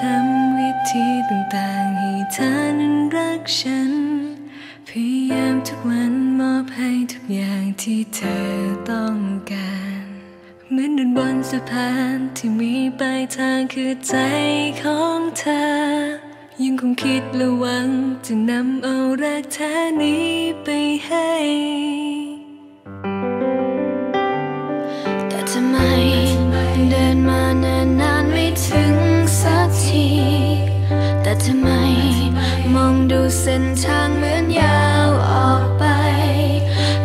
ทำวิธีต่างๆให้เธอนั้นรักฉัน พยายามทุกวันมอบให้ทุกอย่างที่เธอต้องการ เหมือนเดินบนสะพานที่มีปลายทางคือใจของเธอ ยังคงคิดและหวังจะนำเอารักแท้นี้ไปให้แต่ทำไมเดินมานานนานไม่ถึง ทำไม มองดูเส้นทางเหมือนยาวออกไป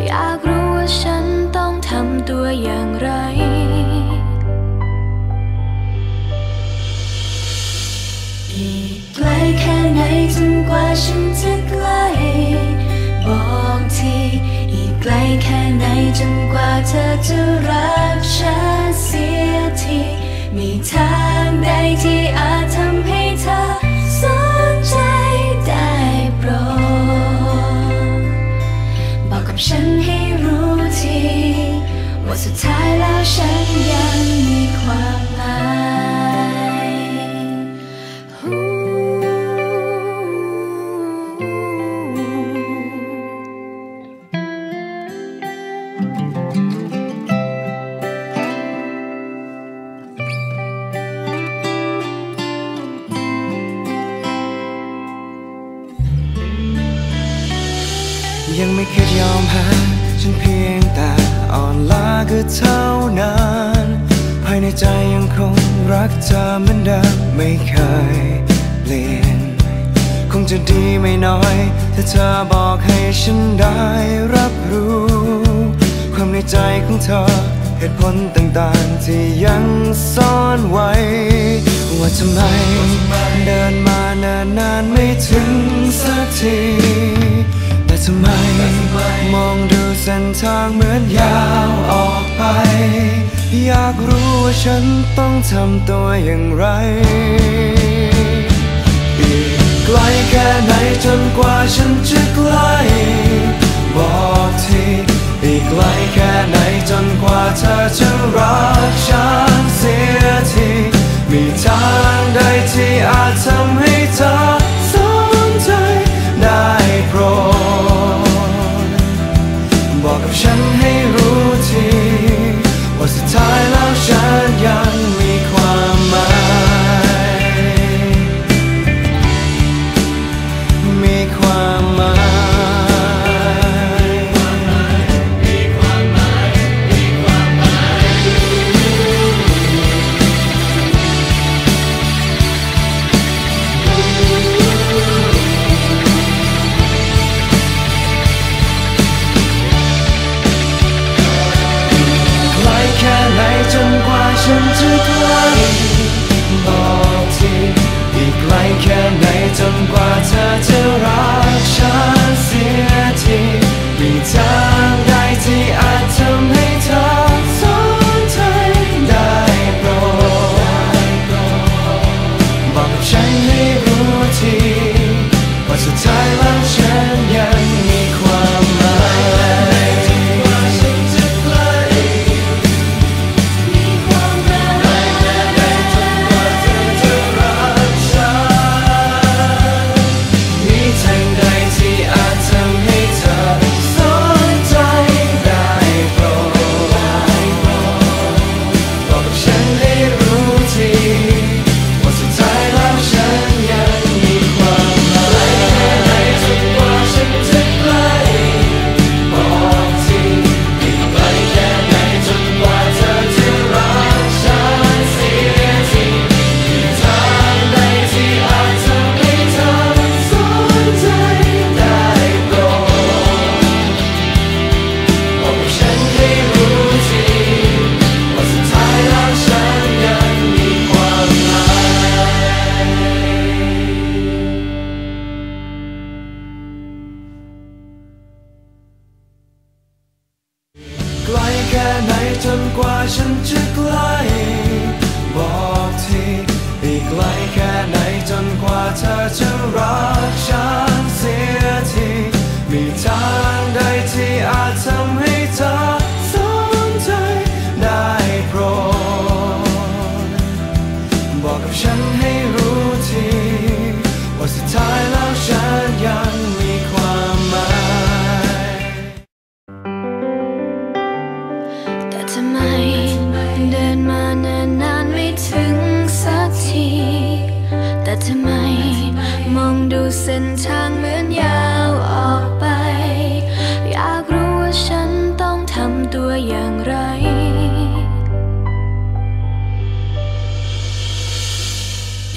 อยากรู้ว่าฉันต้องทำตัวอย่างไร อีกไกลแค่ไหนจนกว่าฉันจะใกล้บอกที อีกไกลแค่ไหนจนกว่าเธอจะรักฉัน ก็เท่านั้น ภายในใจยังคงรักเธอเหมือนเดิมไม่เคยเปลี่ยน คงจะดีไม่น้อยถ้าเธอบอกให้ฉันได้รับรู้ ความในใจของเธอเหตุผลต่างๆที่ยังซ่อนไว้ ว่าทำไมเดินมาเนิ่นนานไม่ถึงสักทีแต่ทำไมมองดูเส้นทางเหมือนยาวออก อยากรู้ว่าฉันต้องทำตัวอย่างไร อีกไกลแค่ไหนจนกว่าฉันจะใกล้บอกทีอีกไกลแค่ไหนจนกว่าเธอจะรักฉัน ค่ไ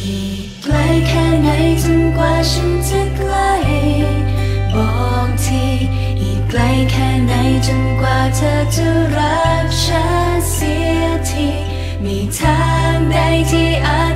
อีกไกลแค่ไหนจนกว่าฉันจะใกล้บอกทีอีกไกลแค่ไหนจนกว่าเธอจะรักฉันเสียทีมีทางใดที่อา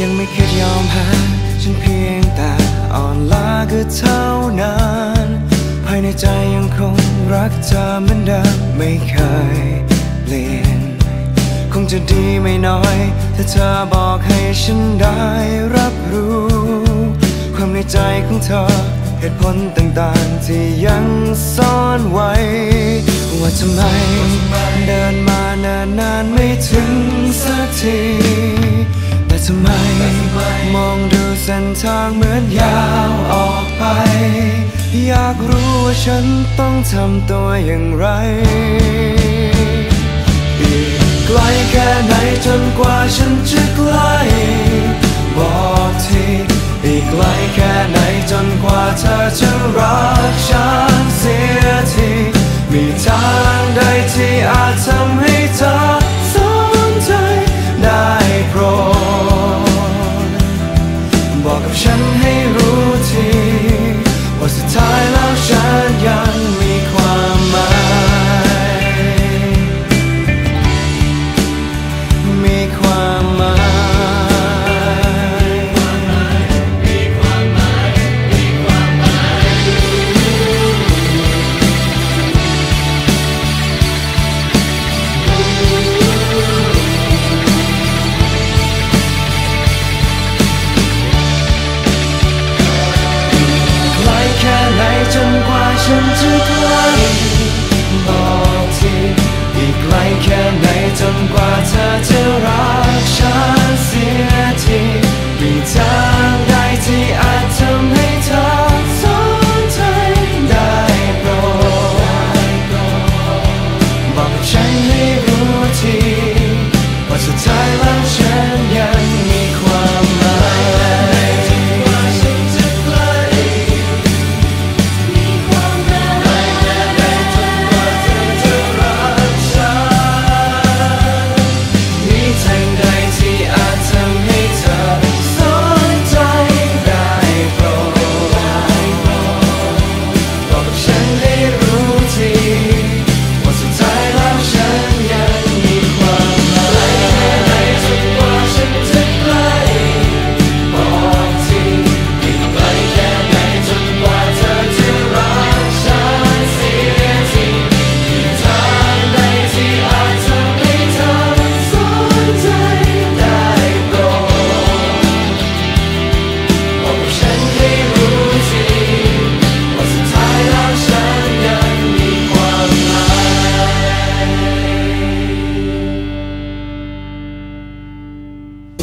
ยังไม่คิดยอมแพ้ฉันเพียงแต่อ่อนล้าก็เท่านั้น ภายในใจยังคงรักเธอเหมือนเดิมไม่เคยเปลี่ยน คงจะดีไม่น้อย ถ้าเธอบอกให้ฉันได้รับรู้ ความในใจของเธอเหตุผลต่างๆ ที่ยังซ่อนไว้ ว่าทำไมเดินมาเนิ่นนานไม่ถึงสักที ทำไม มองดูเส้นทางเหมือนยาวออกไป อยากรู้ว่าฉันต้องทำตัวอย่างไร อีกไกลแค่ไหนจนกว่าฉัน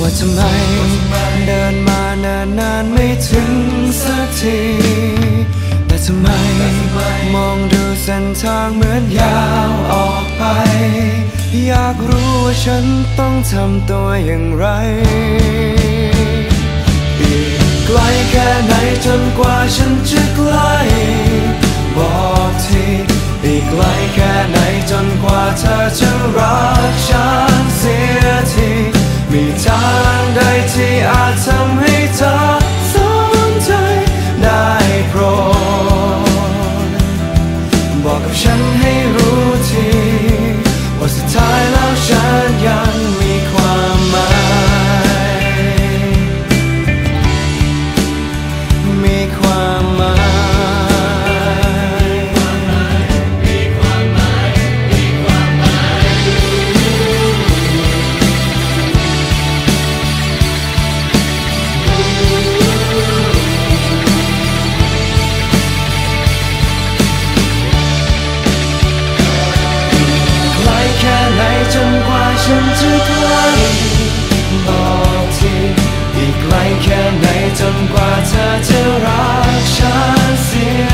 ว่าทำไม เดินมานิ่นนานไม่ถึงสักทีแต่ทำไม มองดูเส้นทางเหมือนยาวออกไป อยากรู้ว่าฉันต้องทำตัวอย่างไร อีกไกลแค่ไหนจนกว่าฉันจะใกล้ ฉันจะใกลบอกทีอีกไกลแค่ไหนจนกว่าเธอจะรักฉันเสีย